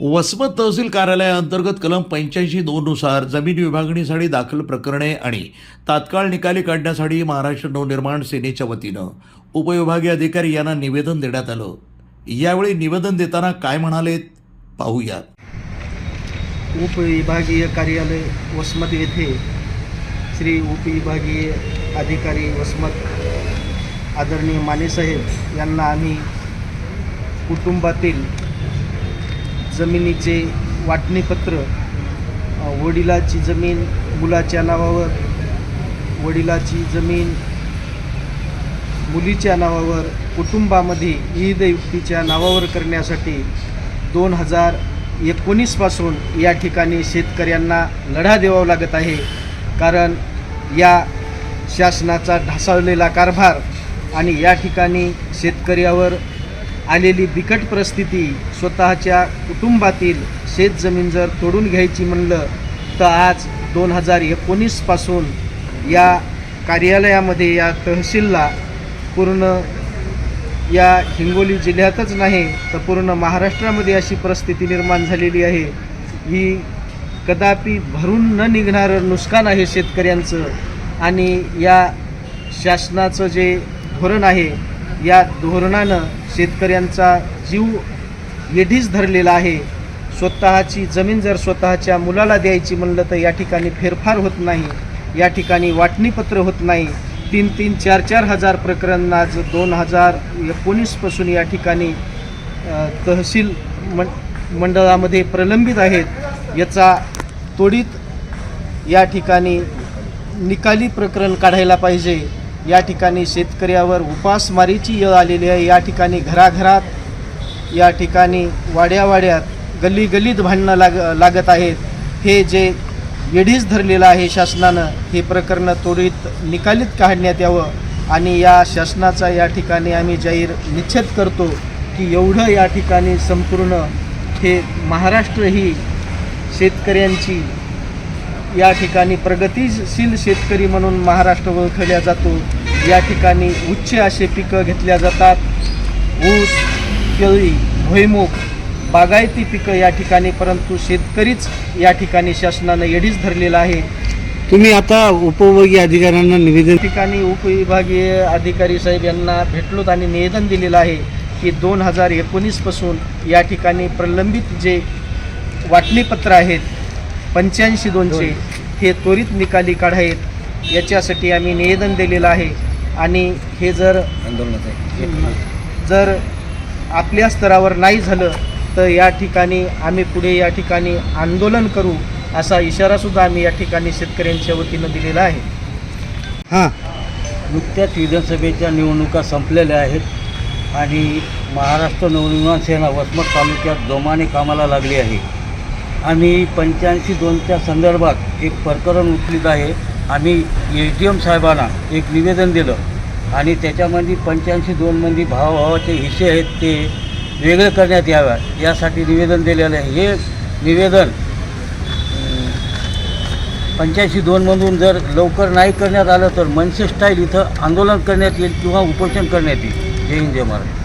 वसमत तहसील कार्यालयाअंतर्गत कलम पंच्याऐंशी दोननुसार जमीन विभागणीसाठी दाखल प्रकरणे आणि तात्काळ निकाली काढण्यासाठी महाराष्ट्र नवनिर्माण सेनेच्या वतीनं उपविभागीय अधिकारी यांना निवेदन देण्यात आलं. यावेळी निवेदन देताना काय म्हणालेत पाहूयात. उपविभागीय कार्यालय वसमत येथे श्री उपविभागीय अधिकारी वसमत आदरणीय मानेसाहेब यांना आम्ही कुटुंबातील जमिनीचे वाटणीपत्र वडिलाची जमीन मुलाच्या नावावर वडिलाची जमीन मुलीच्या नावावर कुटुंबामध्ये विविध युक्तीच्या नावावर करण्यासाठी दोन हजार एकोणीसपासून या ठिकाणी शेतकऱ्यांना लढा द्यावा लागत आहे. कारण या शासनाचा ढासळलेला कारभार आणि या ठिकाणी शेतकऱ्यावर आलेली बिकट परिस्थिती स्वतःच्या कुटुंबातील शेतजमीन जर तोडून घ्यायची म्हणलं तर आज दोन हजार एकोणीसपासून या कार्यालयामध्ये या तहसीलला पूर्ण या हिंगोली जिल्ह्यातच नाही तर पूर्ण महाराष्ट्रामध्ये अशी परिस्थिती निर्माण झालेली आहे. ही कदापि भरून न निघणारं नुकसान आहे शेतकऱ्यांचं आणि या शासनाचं जे धोरण आहे या धोरणानं शेतकऱ्यांचा जीव येढीच धरलेला आहे. स्वतःची जमीन जर स्वतःच्या मुलाला द्यायची म्हणलं तर या ठिकाणी फेरफार होत नाही. या ठिकाणी वाटणीपत्र होत नाही. तीन तीन चार चार हजार प्रकरण आज दोन हजार एकोणीसपासून या ठिकाणी तहसील मं मंडळामध्ये प्रलंबित आहेत. याचा तोडीत या ठिकाणी निकाली प्रकरण काढायला पाहिजे. या ठिकाणी शेतकऱ्यावर उपासमारीची येळ आलेली आहे. या ठिकाणी घराघरात या ठिकाणी वाड्यावाड्यात गल्ली गल्लीत भांडणं लाग लागत आहेत. हे जे येढीच धरलेलं आहे शासनानं हे प्रकरणं त्वरित निकालीत काढण्यात यावं आणि या शासनाचा या ठिकाणी आम्ही जाहीर निश्चित करतो की एवढं या ठिकाणी संपूर्ण हे महाराष्ट्र ही शेतकऱ्यांची या ठिकाणी प्रगतीशील शेतकरी म्हणून महाराष्ट्र ओळखल्या जातो. या ठिकाणी उच्च असे पिकं घेतल्या जातात. ऊस केळी भुईमुग बागायती पिकं या ठिकाणी परंतु शेतकरीच या ठिकाणी शासनानं येडीच धरलेला आहे. तुम्ही आता उपविभागीय अधिकाऱ्यांना निवेदन ठिकाणी उपविभागीय अधिकारी साहेब यांना भेटलोत आणि निवेदन दिलेलं आहे की दोन हजार एकोणीसपासून या ठिकाणी प्रलंबित जे वाटणीपत्र आहेत पंच्याऐंशी दोनशे हे त्वरित निकाली काढावेत याच्यासाठी आम्ही निवेदन दिलेलं आहे. आणि हे जर जर आपल्या स्तरावर नाही झालं तर या ठिकाणी आम्ही पुढे या ठिकाणी आंदोलन करू असा इशारासुद्धा आम्ही या ठिकाणी शेतकऱ्यांच्या वतीनं दिलेला आहे. हां. नुकत्याच विधानसभेच्या निवडणुका संपलेल्या आहेत आणि महाराष्ट्र नवनिर्माण सेना वसमत तालुक्यात जोमाने कामाला लागली आहे. आम्ही पंच्याऐंशी दोनच्या संदर्भात एक प्रकरण उचलित आहे. आम्ही एस डी एम साहेबांना एक निवेदन दिलं. आणि त्याच्यामध्ये पंच्याऐंशी दोनमध्ये भावाभावाचे हिस्से आहेत ते वेगळे करण्यात याव्या यासाठी निवेदन दिलेलं आहे. हे निवेदन पंच्याऐंशी दोनमधून जर लवकर नाही करण्यात आलं तर मनसे स्टाईल इथं आंदोलन करण्यात येईल किंवा उपोषण करण्यात येईल. जय हिंद जय महाराज